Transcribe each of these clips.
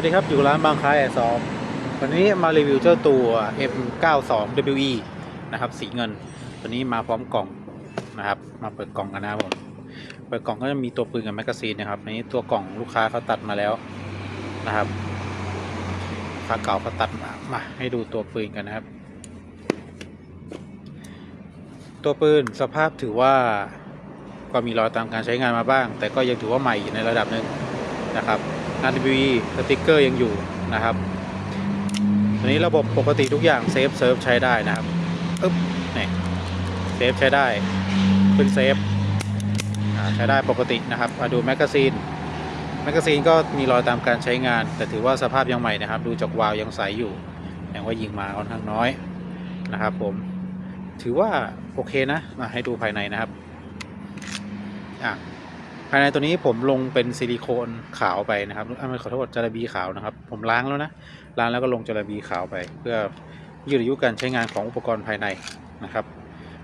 วัสดีครับ อยู่ร้านบางคล้ายแอร์ซอฟวันนี้มารีวิวเจ้าตัว M92WE นะครับ สีเงิน ตัวนี้มาพร้อมกล่องนะครับ มาเปิดกล่องกันนะครับผม เปิดกล่องก็จะมีตัวปืนกับแมกกาซีนนะครับนนี้ตัวกล่องลูกค้าเขาตัดมาแล้วนะครับค้าเก่าเขาตัดมามาให้ดูตัวปืนกันนะครับ ตัวปืนสภาพถือว่าก็มีรอยตามการใช้งานมาบ้าง แต่ก็ยังถือว่าใหม่อยู่ในระดับหนึ่งนะครับ RWE สติกเกอร์ยังอยู่นะครับตัวนี้ระบบปกติทุกอย่างเซฟเซิร์ฟใช้ได้นะครับอึ๊บนี่เซฟใช้ได้ขึ้นเซฟใช้ได้ปกตินะครับมาดูแมกกาซีนแมกกาซีนก็มีรอยตามการใช้งาน แต่ถือว่าสภาพยังใหม่นะครับ ดูจากวาล์วยังใสอยู่แสดงว่ายิงมาค่อนข้างน้อยนะครับ ผมถือว่าโอเคนะมาให้ดูภายในนะครับอะ ภายในตัวนี้ผมลงเป็นซิลิโคนขาวไปนะครับอะไม่ขอโทษจระบีขาวนะครับ ผมล้างแล้วนะล้างแล้วก็ลงจระบีขาวไป เพื่อยืดอายุการใช้งานของอุปกรณ์ภายในนะครับ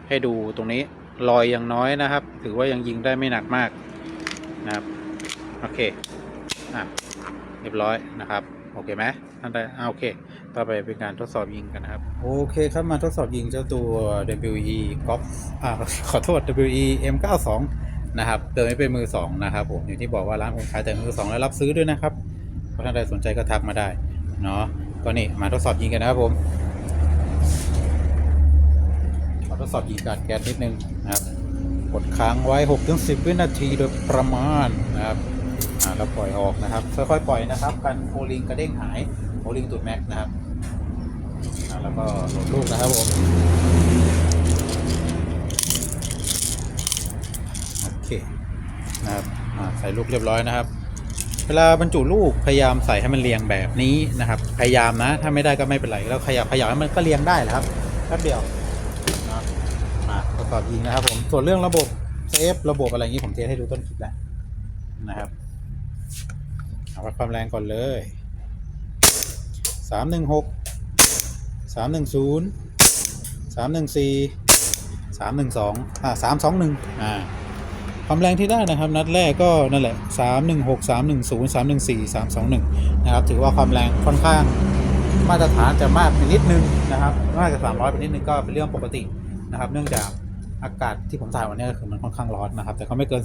ให้ดูตรงนี้รอยยังน้อยนะครับ ถือว่ายังยิงได้ไม่หนักมากนะครับโอเคอะเรียบร้อยนะครับโอเคไหมท่านใดอ่าโอเค ต่อไปเป็นการทดสอบยิงกันนะครับ โอเคครับมาทดสอบยิงเจ้าตัว WE Golf อ่าขอโทษ WE M92 นะครับเติมไม่เป็นมือ2นะครับผมอย่างที่บอกว่าร้านผมขายแต่มือ2แล้วรับซื้อด้วยนะครับเพราะท่านใดสนใจก็ทักมาได้เนาะก็นี่มาทดสอบยิงกันนะครับผมขอทดสอบยิงการแก๊สนิดนึงนะครับกดค้างไว้ 6-10 วินาทีโดยประมาณนะครับอ่าแล้วปล่อยออกนะครับค่อยๆปล่อยนะครับกันโอลิงกระเด้งหายโอลิงตูดแม็กนะครับแล้วก็โหลดลูกนะครับผม โอ เคนะครับใส่ลูกเรียบร้อยนะครับ เวลาบรรจุลูกพยายามใส่ให้มันเรียงแบบนี้นะครับ พยายามนะ ถ้าไม่ได้ก็ไม่เป็นไรแล้วขยับขยับให้มันก็เรียงได้แหละครับแป๊บเดียวนะมาประกอบยิงนะครับ ผมส่วนเรื่องระบบเซฟระบบอะไรอย่างนี้ผมเทสให้ดูต้นคลิปแล้วนะครับเอาวัดความแรงก่อนเลยสามหนึ่งหกสามหนึ่งศูนย์สามหนึ่งสี่สามหนึ่งสองอ่าสามสองหนึ่งอ่า ความแรงที่ได้นะครับ นัดแรกก็นั่นแหละสามหนึ่งหกสามหนึ่งศูนย์สามหนึ่งสี่สามสองหนึ่งนะครับ ถือว่าความแรงค่อนข้างมาตรฐานจะมากไปนิดนึงนะครับมากกว่าสามร้อยไปนิดนึงก็เป็นเรื่องปกตินะครับ เนื่องจากอากาศที่ผมถ่ายวันนี้ก็คือมันค่อนข้างร้อนนะครับ แต่ก็ไม่เกิน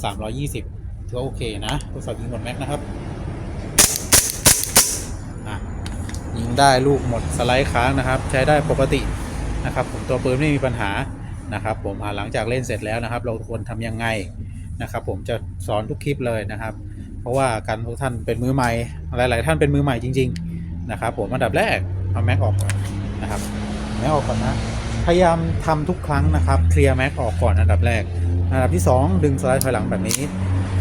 320ถือว่าโอเคนะทดสอบยิงหมดแม็กนะครับยิงได้ลูกหมดสไลด์ค้างนะครับ ใช้ได้ปกตินะครับ ผมตัวปืนไม่มีปัญหานะครับ ผมหลังจากเล่นเสร็จแล้วนะครับ เราควรทำยังไง นะครับ ผมจะสอนทุกคลิปเลยนะครับ เพราะว่าการทุกท่านเป็นมือใหม่ หลาย ๆ ท่านเป็นมือใหม่จริง ๆ นะครับ ผมอันดับแรกเอาแม็กออกก่อนนะครับแม็กออกก่อนนะพยายามทำทุกครั้งนะครับเคลียร์แม็กออกก่อนอันดับแรก อันดับที่ 2 ดึงสไลด์ถอยหลังแบบนี้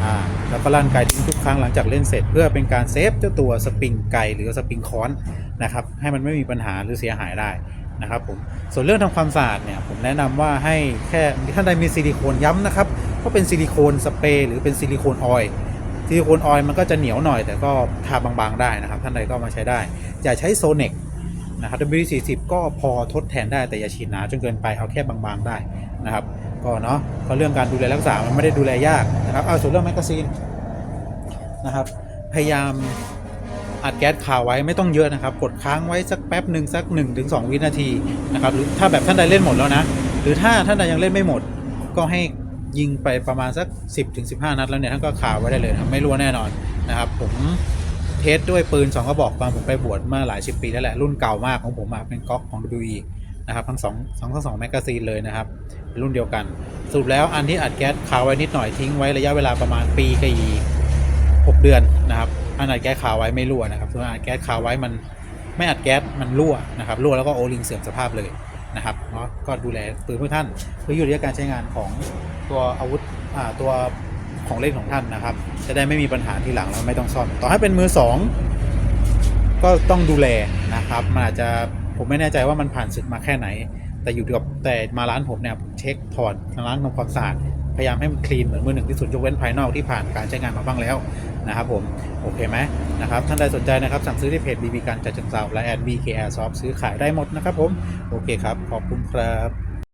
อ่าแล้วก็ลั่นไกทิ้งทุกครั้งหลังจากเล่นเสร็จเพื่อเป็นการเซฟเจ้าตัวสปริงไกหรือสปริงค้อนนะครับให้มันไม่มีปัญหาหรือเสียหายได้ นะครับผมส่วนเรื่องทำความสะอาดเนี่ยผมแนะนำว่าให้แค่ท่านใดมีซิลิโคนย้ำนะครับว่าเป็นซิลิโคนสเปรย์หรือเป็นซิลิโคนออยล์ซิลิโคนออยล์มันก็จะเหนียวหน่อยแต่ก็ทาบางๆได้นะครับ ท่านใดก็มาใช้ได้ อย่าใช้โซเน็กนะครับ W40 ก็พอทดแทนได้แต่อย่าฉีดหนาจนเกินไปเอาแค่บางๆได้นะครับก็เนาะก็เรื่องการดูแลรักษามันไม่ได้ดูแลยากนะครับเอาส่วนเรื่องแมกกาซีนนะครับพยายาม อัดแก๊สคาไว้ไม่ต้องเยอะนะครับ กดค้างไว้สักแป๊บหนึ่งสัก 1-2ถึงวินาทีนะครับหรือถ้าแบบท่านใดเล่นหมดแล้วนะ หรือถ้าท่านใดยังเล่นไม่หมด ก็ให้ยิงไปประมาณสัก 10ถึง15 นัดแล้วเนี่ยท่านก็คาไว้ได้เลยนะไม่รั่วแน่นอนนะครับผมเทสด้วยปืน 2กระบอกตอนผมไปบวชเมื่อหลายสิบปีแล้วแหละรุ่นเก่ามากของผมเป็นก๊อกของ WE นะครับทั้งสองสองทั้งสองแมกกาซีนเลยนะครับรุ่นเดียวกันสรุปแล้วอันที่อัดแก๊สคาไว้นิดหน่อยทิ้งไว้ระยะเวลาประมาณปีกับอีกหกเดือนนะครับ อันอัดแก๊สคาไว้ไม่รั่วนะครับส่วนอัดแก๊สคาไว้มันไม่อัดแก๊สมันรั่วนะครับรั่วแล้วก็โอลิงเสื่อมสภาพเลยนะครับเนาะก็ดูแลปืนเพื่อท่านเพื่ออยู่ระยะการใช้งานของตัวอาวุธอ่าตัวของเล่นของท่านนะครับ จะได้ไม่มีปัญหาทีหลังแล้วไม่ต้องซ่อมต่อให้เป็นมือสองก็ต้องดูแลนะครับมันอาจจะผมไม่แน่ใจว่ามันผ่านศึกมาแค่ไหน แต่อยู่กับแต่มาร้านผมเนี่ยผมเช็คถอดล้านทำความสะอาด พยายามให้มันคลีนเหมือนมือหนึ่งที่สุดยกเว้นภายนอกที่ผ่านการใช้งานมาบ้างแล้วนะครับผมโอเคไหมนะครับท่านใดสนใจนะครับ สั่งซื้อที่เพจบีบีการจัดจังเซาและแอดบีเคแอร์ซอฟซื้อขายได้หมดนะครับผม โอเคครับ ขอบคุณครับ